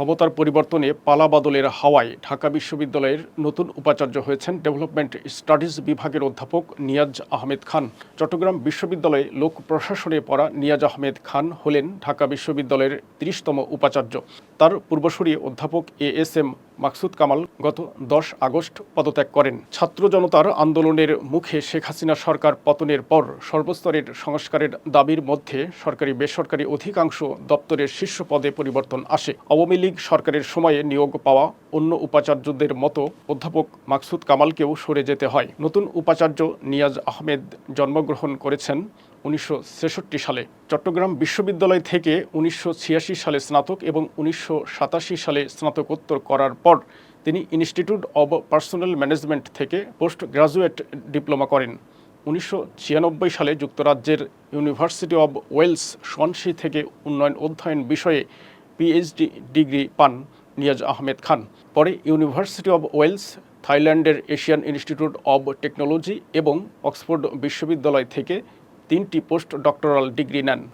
ক্ষমতার পরিবর্তনে পালাবাদলের হাওয়ায় ঢাকা বিশ্ববিদ্যালয়ের নতুন উপাচার্য হয়েছেন ডেভেলপমেন্ট স্টাডিজ বিভাগের অধ্যাপক নিয়াজ আহমেদ খান। চট্টগ্রাম বিশ্ববিদ্যালয়ে লোক প্রশাসনে পড়া নিয়াজ আহমেদ খান হলেন ঢাকা বিশ্ববিদ্যালয়ের ত্রিশতম উপাচার্য। তার পূর্বসূরি অধ্যাপক A S M Maksud Kamal গত দশ আগস্ট পদত্যাগ করেন। ছাত্র জনতার আন্দোলনের মুখে শেখ হাসিনা সরকার পতনের পর সর্বস্তরের সংস্কারের দাবির মধ্যে সরকারি বেসরকারি অধিকাংশ দপ্তরের শীর্ষ পদে পরিবর্তন আসে। আওয়ামী লীগ সরকারের সময়ে নিয়োগ পাওয়া অন্য উপাচার্যদের মতো অধ্যাপক মাকসুদ কামালকেও সরে যেতে হয়। নতুন উপাচার্য নিয়াজ আহমেদ জন্মগ্রহণ করেছেন উনিশশো ছেষট্টি সালে। চট্টগ্রাম বিশ্ববিদ্যালয় থেকে উনিশশো ছিয়াশি সালে স্নাতক এবং উনিশশো সাতাশি সালে স্নাতকোত্তর করার পর তিনি ইনস্টিটিউট অব পার্সোনাল ম্যানেজমেন্ট থেকে পোস্ট গ্রাজুয়েট ডিপ্লোমা করেন। উনিশশো ছিয়ানব্বই সালে যুক্তরাজ্যের ইউনিভার্সিটি অব ওয়েলস সোয়ানসি থেকে উন্নয়ন অধ্যয়ন বিষয়ে পিএইচডি ডিগ্রি পান নিয়াজ আহমেদ খান। পরে ইউনিভার্সিটি অব ওয়েলস, থাইল্যান্ডের এশিয়ান ইনস্টিটিউট অব টেকনোলজি এবং অক্সফোর্ড বিশ্ববিদ্যালয় থেকে তিনটি পোস্ট ডক্টরাল ডিগ্রি নেন।